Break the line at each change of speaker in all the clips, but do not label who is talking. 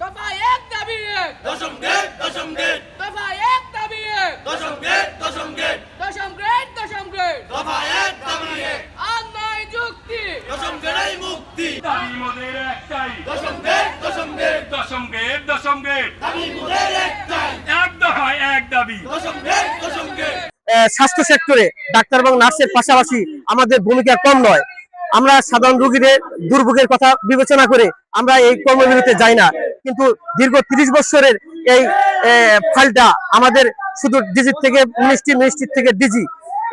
দফা এক দাবি এক।
দশম গেট দশম গেট
দফা এক দাবি এক।
দশম গেট দশম গেট
দশম গ্রেড দশম গ্রেড।
দফা এক দাবি এক।
আর নয় যুক্তি।
দশম গেটেই মুক্তি।
দাবি মোদের একটাই।
দশম গেট দশম গেট
দশম গেট দশম গেট
দাবি মোদের একটাই।
এক দফায় এক দাবি।
দশম গেট দশম গেট
স্বাস্থ্য সেক্টরে ডাক্তার এবং নার্সের পাশাপাশি আমাদের ভূমিকা কম নয়। আমরা সাধারণ রোগীদের দুর্ভোগের কথা বিবেচনা করে আমরা এই কর্মবিরতিতে যাই না। কিন্তু দীর্ঘ তিরিশ বছরের এই আহ, ফাইলটা আমাদের শুধু ডিজিট থেকে মিনিস্ট্রি মিনিস্ট্রি থেকে ডিজি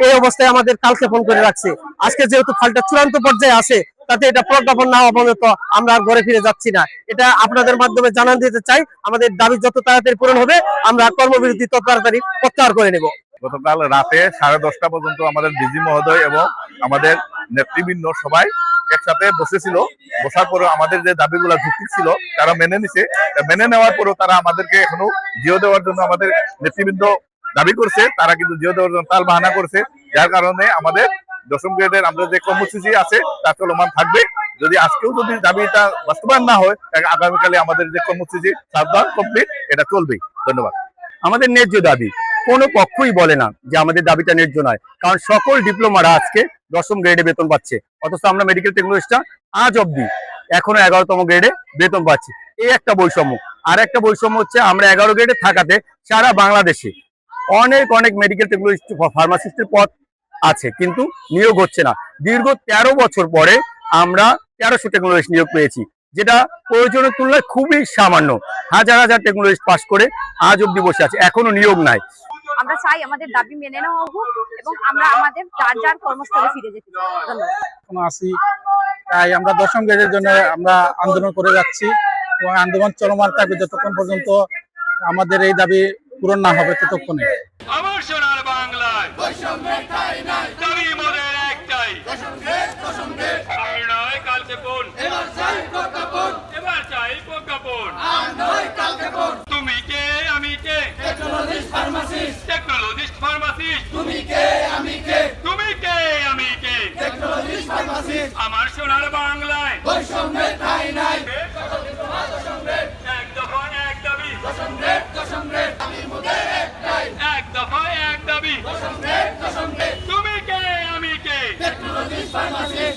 এই অবস্থায় আমাদের কালক্ষেপণ করে রাখছে। আজকে যেহেতু ফাইলটা চূড়ান্ত পর্যায়ে আসে তাতে এটা প্রজ্ঞাপন না হওয়া পর্যন্ত আমরা আর ঘরে ফিরে যাচ্ছি না। এটা আপনাদের মাধ্যমে জানান দিতে চাই আমাদের দাবি যত তাড়াতাড়ি পূরণ হবে আমরা কর্মবিরতি তত তাড়াতাড়ি প্রত্যাহার করে নেব।
গতকাল রাতে সাড়ে দশটা পর্যন্ত আমাদের ডিজি মহোদয় এবং আমাদের নেতৃবৃন্দ সবাই একসাথে বসেছিল, বসার পরে আমাদের যে দাবিগুলো যুক্তি ছিল, তারা মেনে নিছে। মেনে নেওয়ার পরেও তারা আমাদেরকে এখনও জিও দেওয়ার জন্য আমাদের নেতৃবৃন্দ দাবি করছে, তারা কিন্তু জিও দেওয়ার জন্য তাল বাহানা করছে। যার কারণে আমাদের দশম গ্রেডের আমাদের যে কর্মসূচি আছে, তা চলমান থাকবে। যদি আজকেও যদি দাবিটা বাস্তবায়ন না হয় আগামীকালে আমাদের যে কর্মসূচি, সাবধান কমপ্লিট এটা চলবে ধন্যবাদ।
আমাদের ন্যায্য দাবি। কোনো পক্ষই বলে না যে আমাদের দাবিটা ন্যায্য নয়। কারণ সকল ডিপ্লোমারা আজকে দশম গ্রেডে বেতন পাচ্ছে। অথচ আমরা মেডিকেল টেকনোলজিস্টটা আজ অবধি এখনও এগারোতম গ্রেডে বেতন পাচ্ছি। এই একটা বৈষম্য। আর একটা বৈষম্য হচ্ছে আমরা এগারো গ্রেডে থাকাতে সারা বাংলাদেশে অনেক অনেক মেডিকেল টেকনোলজিস্ট ফার্মাসিস্টের পদ আছে, কিন্তু নিয়োগ হচ্ছে না। দীর্ঘ তেরো বছর পরে আমরা তেরোশো টেকনোলজিস্ট নিয়োগ পেয়েছি, যেটা প্রয়োজনের তুলনায় খুবই সামান্য। হাজার হাজার টেকনোলজিস্ট পাশ করে আজ অব্দি বসে আছে। এখনও নিয়োগ নাই।
আমরা চাই আমাদের দাবি মেনে নেওয়া হোক এবং আমরা আমাদের যার যার কর্মস্থলে ফিরে যেতে চাই। ধন্যবাদ।
এখনও আছি। তাই আমরা দশম গ্রেডের জন্য আমরা আন্দোলন করে যাচ্ছি এবং আন্দোলন চলমান থাকবে যতক্ষণ পর্যন্ত আমাদের এই দাবি পূরণ না হবে ততক্ষণে।
আমার সোনার বাংলায়। তুমি কে? আমি কে?